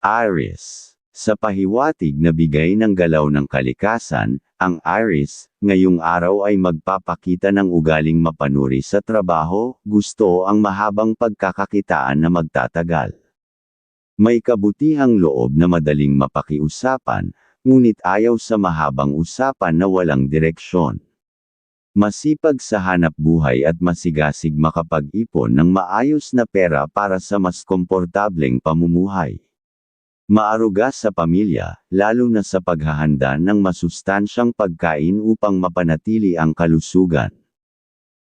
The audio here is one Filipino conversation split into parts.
Aries. Sa pahiwatig na bigay ng galaw ng kalikasan, ang Aries, ngayong araw ay magpapakita ng ugaling mapanuri sa trabaho, gusto ang mahabang pagkakakitaan na magtatagal. May kabutihang loob na madaling mapakiusapan, ngunit ayaw sa mahabang usapan na walang direksyon. Masipag sa hanap buhay at masigasig makapag-ipon ng maayos na pera para sa mas komportableng pamumuhay. Maaruga sa pamilya, lalo na sa paghahanda ng masustansyang pagkain upang mapanatili ang kalusugan.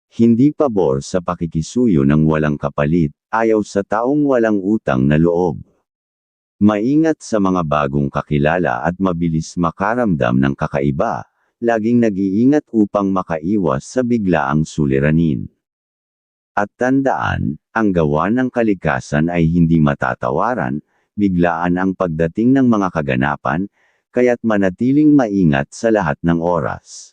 Hindi pabor sa pakikisuyo ng walang kapalit, ayaw sa taong walang utang na loob. Maingat sa mga bagong kakilala at mabilis makaramdam ng kakaiba, laging nag-iingat upang makaiwas sa biglaang suliranin. At tandaan, ang gawa ng kalikasan ay hindi matatawaran, biglaan ang pagdating ng mga kaganapan, kaya't manatiling maingat sa lahat ng oras.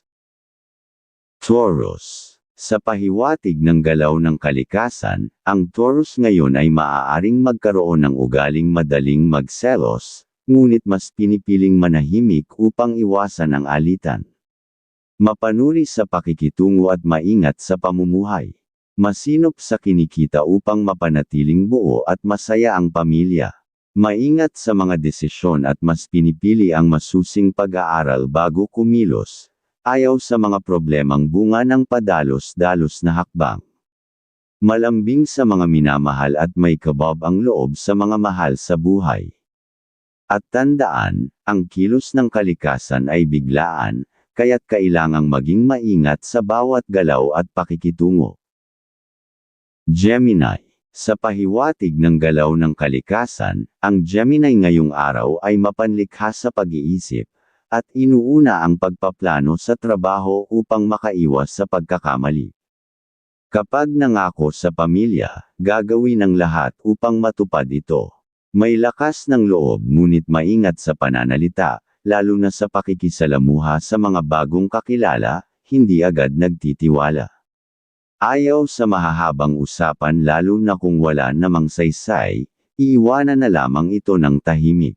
Taurus Sa pahiwatig ng galaw ng kalikasan, ang Taurus ngayon ay maaaring magkaroon ng ugaling madaling magselos, ngunit mas pinipiling manahimik upang iwasan ang alitan. Mapanuri sa pakikitungo at maingat sa pamumuhay. Masinop sa kinikita upang mapanatiling buo at masaya ang pamilya. Maingat sa mga desisyon at mas pinipili ang masusing pag-aaral bago kumilos. Ayaw sa mga problemang bunga ng padalos-dalos na hakbang. Malambing sa mga minamahal at may kabab ang loob sa mga mahal sa buhay. At tandaan, ang kilos ng kalikasan ay biglaan, kaya't kailangang maging maingat sa bawat galaw at pakikitungo. Gemini sa pahiwatig ng galaw ng kalikasan, ang Gemini ngayong araw ay mapanlikha sa pag-iisip, at inuuna ang pagpaplano sa trabaho upang makaiwas sa pagkakamali. Kapag nangako sa pamilya, gagawin ang lahat upang matupad ito. May lakas ng loob ngunit maingat sa pananalita, lalo na sa pakikisalamuha sa mga bagong kakilala, hindi agad nagtitiwala. Ayaw sa mahahabang usapan lalo na kung wala namang saysay, iiwanan na lamang ito ng tahimik.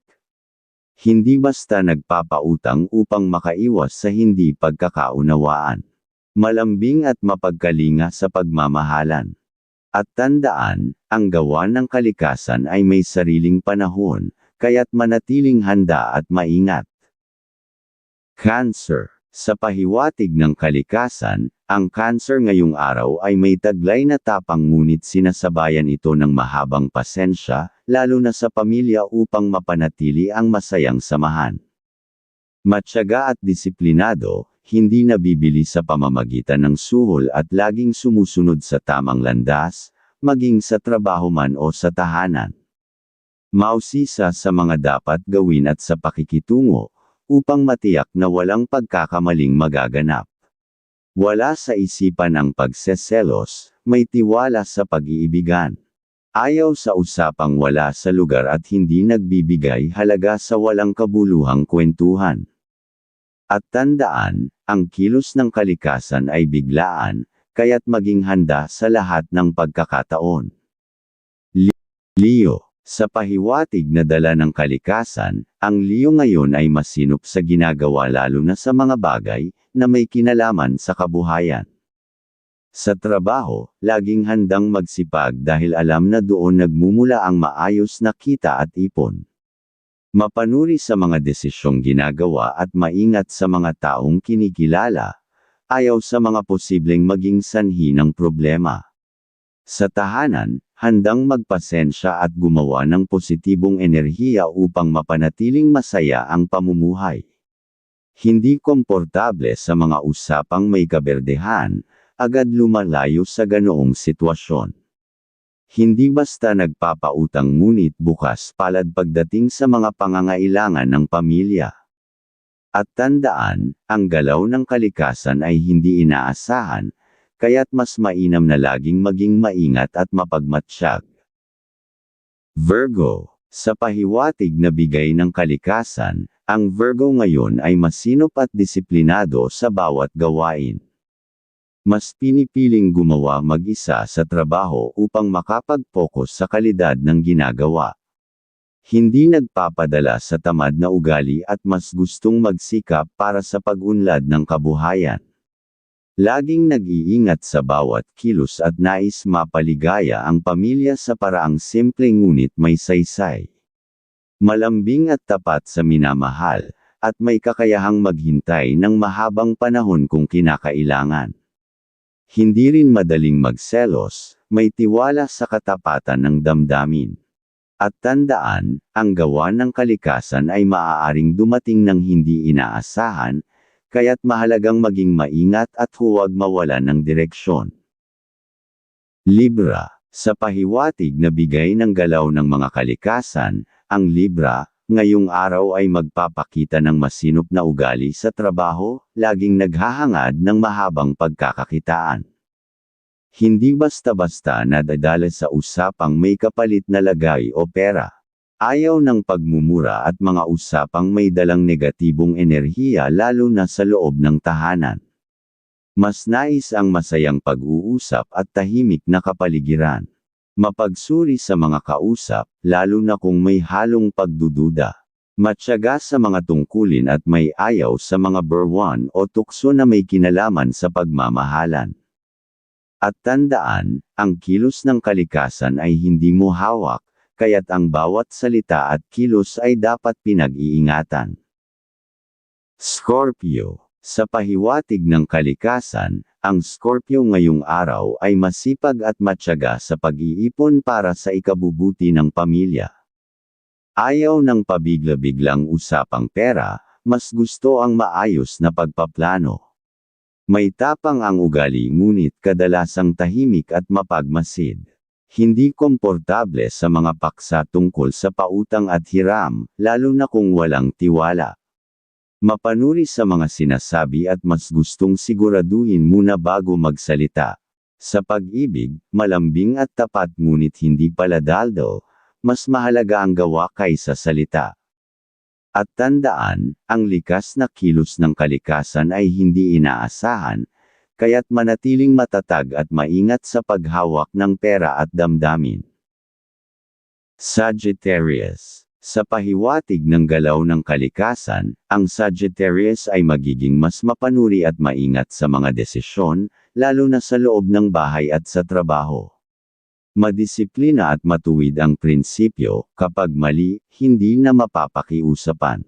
Hindi basta nagpapautang upang makaiwas sa hindi pagkakaunawaan. Malambing at mapagkalinga sa pagmamahalan. At tandaan, ang gawa ng kalikasan ay may sariling panahon, kaya't manatiling handa at maingat. Cancer Sa pahiwatig ng kalikasan, ang cancer ngayong araw ay may taglay na tapang ngunit sinasabayan ito ng mahabang pasensya, lalo na sa pamilya upang mapanatili ang masayang samahan. Matyaga at disiplinado, hindi nabibili sa pamamagitan ng suhol at laging sumusunod sa tamang landas, maging sa trabaho man o sa tahanan. Mausisa sa mga dapat gawin at sa pakikitungo, upang matiyak na walang pagkakamaling magaganap. Wala sa isipan ang pagseselos, may tiwala sa pag-iibigan. Ayaw sa usapang wala sa lugar at hindi nagbibigay halaga sa walang kabuluhang kwentuhan. At tandaan, ang kilos ng kalikasan ay biglaan, kaya't maging handa sa lahat ng pagkakataon. Leo sa pahiwatig na dala ng kalikasan, ang Leo ngayon ay masinop sa ginagawa lalo na sa mga bagay na may kinalaman sa kabuhayan. Sa trabaho, laging handang magsipag dahil alam na doon nagmumula ang maayos na kita at ipon. Mapanuri sa mga desisyong ginagawa at maingat sa mga taong kinikilala, ayaw sa mga posibleng maging sanhi ng problema. Sa tahanan, handang magpasensya at gumawa ng positibong enerhiya upang mapanatiling masaya ang pamumuhay. Hindi komportable sa mga usapang may kaberdehan, agad lumalayo sa ganoong sitwasyon. Hindi basta nagpapautang ngunit bukas palad pagdating sa mga pangangailangan ng pamilya. At tandaan, ang galaw ng kalikasan ay hindi inaasahan, kaya't mas mainam na laging maging maingat at mapagmatsyag. Virgo Sa pahiwatig na bigay ng kalikasan, ang Virgo ngayon ay masinop at disiplinado sa bawat gawain. Mas pinipiling gumawa mag-isa sa trabaho upang makapag-focus sa kalidad ng ginagawa. Hindi nagpapadala sa tamad na ugali at mas gustong magsikap para sa pag-unlad ng kabuhayan. Laging nag-iingat sa bawat kilos at nais mapaligaya ang pamilya sa paraang simple ngunit may saysay. Malambing at tapat sa minamahal, at may kakayahang maghintay ng mahabang panahon kung kinakailangan. Hindi rin madaling magselos, may tiwala sa katapatan ng damdamin. At tandaan, ang gawa ng kalikasan ay maaaring dumating ng hindi inaasahan, kaya't mahalagang maging maingat at huwag mawala ng direksyon. Libra, sa pahiwatig na bigay ng galaw ng mga kalikasan, ang Libra, ngayong araw ay magpapakita ng masinop na ugali sa trabaho, laging naghahangad ng mahabang pagkakakitaan. Hindi basta-basta nadadala sa usapang may kapalit na lagay o pera. Ayaw ng pagmumura at mga usapang may dalang negatibong enerhiya lalo na sa loob ng tahanan. Mas nais ang masayang pag-uusap at tahimik na kapaligiran. Mapagsuri sa mga kausap, lalo na kung may halong pagdududa. Matyaga sa mga tungkulin at may ayaw sa mga berwan o tukso na may kinalaman sa pagmamahalan. At tandaan, ang kilos ng kalikasan ay hindi mo hawak, kaya't ang bawat salita at kilos ay dapat pinag-iingatan. Scorpio Sa pahiwatig ng kalikasan, ang Scorpio ngayong araw ay masipag at matyaga sa pag-iipon para sa ikabubuti ng pamilya. Ayaw ng pabigla-biglang usapang pera, mas gusto ang maayos na pagpaplano. May tapang ang ugali ngunit kadalasang tahimik at mapagmasid. Hindi komportable sa mga paksa tungkol sa pautang at hiram, lalo na kung walang tiwala. Mapanuri sa mga sinasabi at mas gustong siguraduhin muna bago magsalita. Sa pag-ibig, malambing at tapat ngunit hindi pala daldal, mas mahalaga ang gawa kaysa salita. At tandaan, ang likas na kilos ng kalikasan ay hindi inaasahan, kaya't manatiling matatag at maingat sa paghawak ng pera at damdamin. Sagittarius sa pahiwatig ng galaw ng kalikasan, ang Sagittarius ay magiging mas mapanuri at maingat sa mga desisyon, lalo na sa loob ng bahay at sa trabaho. Madisiplina at matuwid ang prinsipyo, kapag mali, hindi na mapapakiusapan.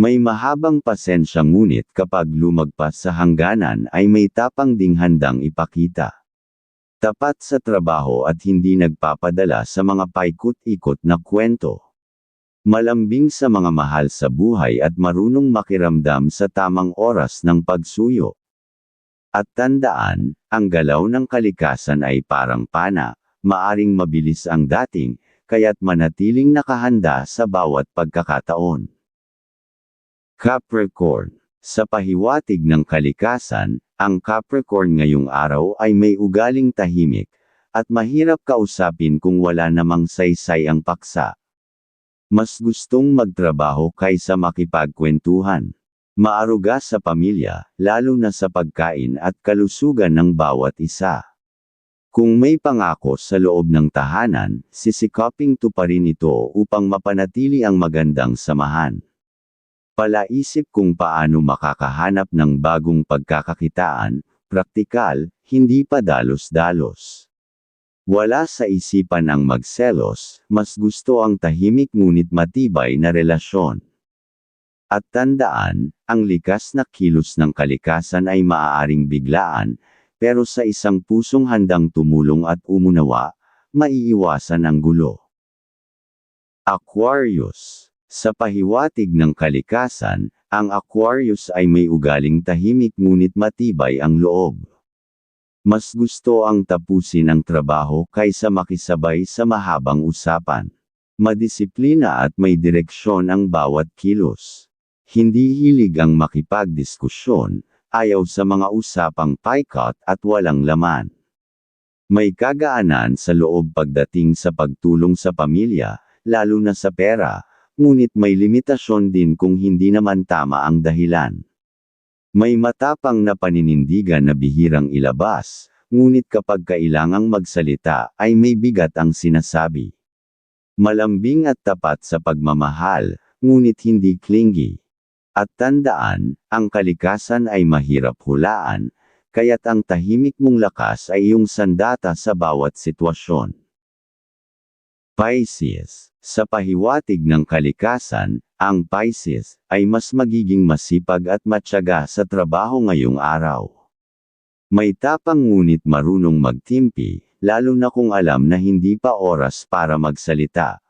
May mahabang pasensya ngunit kapag lumagpas sa hangganan ay may tapang ding handang ipakita. Tapat sa trabaho at hindi nagpapadala sa mga paikot-ikot na kwento. Malambing sa mga mahal sa buhay at marunong makiramdam sa tamang oras ng pagsuyo. At tandaan, ang galaw ng kalikasan ay parang pana, maaring mabilis ang dating, kaya't manatiling nakahanda sa bawat pagkakataon. Capricorn Sa pahiwatig ng kalikasan, ang Capricorn ngayong araw ay may ugaling tahimik, at mahirap kausapin kung wala namang saysay ang paksa. Mas gustong magtrabaho kaysa makipagkwentuhan. Maaruga sa pamilya, lalo na sa pagkain at kalusugan ng bawat isa. Kung may pangako sa loob ng tahanan, sisikaping tuparin ito upang mapanatili ang magandang samahan. Palaisip kung paano makakahanap ng bagong pagkakakitaan, praktikal, hindi pa dalos-dalos. Wala sa isipan ang magselos, mas gusto ang tahimik ngunit matibay na relasyon. At tandaan, ang likas na kilos ng kalikasan ay maaaring biglaan, pero sa isang pusong handang tumulong at umunawa, maiiwasan ang gulo. Aquarius Sa pahiwatig ng kalikasan, ang Aquarius ay may ugaling tahimik ngunit matibay ang loob. Mas gusto ang tapusin ang trabaho kaysa makisabay sa mahabang usapan. Madisiplina at may direksyon ang bawat kilos. Hindi hilig ang makipagdiskusyon, ayaw sa mga usapang paikot at walang laman. May kagaanan sa loob pagdating sa pagtulong sa pamilya, lalo na sa pera, ngunit may limitasyon din kung hindi naman tama ang dahilan. May matapang na paninindigan na bihirang ilabas, ngunit kapag kailangang magsalita ay may bigat ang sinasabi. Malambing at tapat sa pagmamahal, ngunit hindi clingy. At tandaan, ang kalikasan ay mahirap hulaan, kaya't ang tahimik mong lakas ay iyong sandata sa bawat sitwasyon. Pisces Sa pahiwatig ng kalikasan, ang Pisces ay mas magiging masipag at matyaga sa trabaho ngayong araw. May tapang ngunit marunong magtimpi, lalo na kung alam na hindi pa oras para magsalita.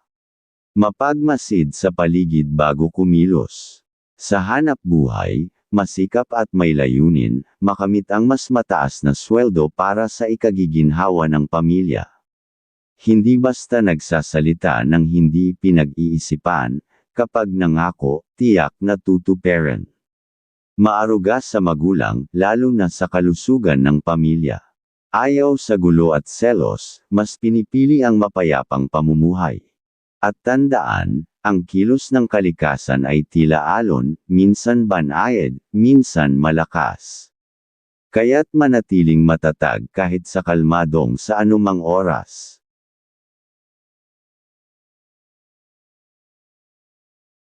Mapagmasid sa paligid bago kumilos. Sa hanap buhay, masikap at may layunin, makamit ang mas mataas na sweldo para sa ikagiginhawa ng pamilya. Hindi basta nagsasalita ng hindi pinag-iisipan, kapag nangako, tiyak na tutuperan. Maaruga sa magulang, lalo na sa kalusugan ng pamilya. Ayaw sa gulo at selos, mas pinipili ang mapayapang pamumuhay. At tandaan, ang kilos ng kalikasan ay tila alon, minsan banayad, minsan malakas. Kaya't manatiling matatag kahit sa kalmadong sa anumang oras.